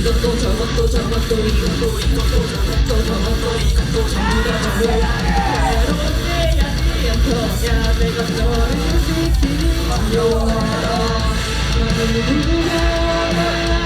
이것도 저것도 저것도 이것도 이것도 저것도 저것도 이것도 전부 다 전부 외롭지 않더냐 내가 너를 지키기 어려워 나는 누구나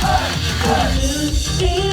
Hey! Hey!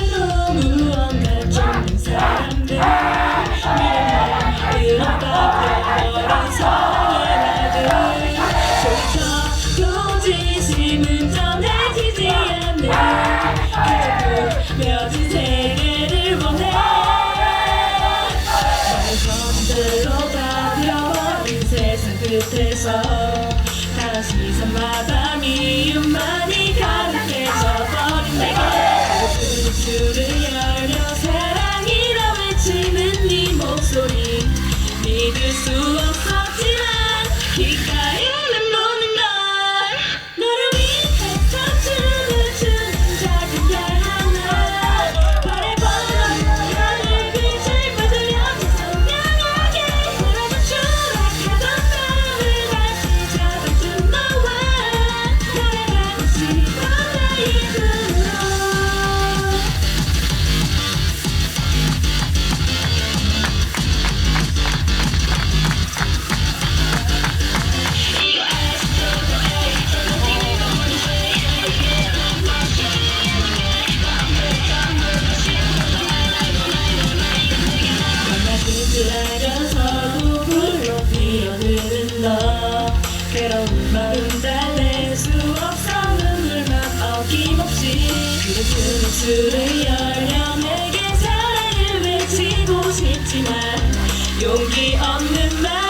지만 용기 없는 마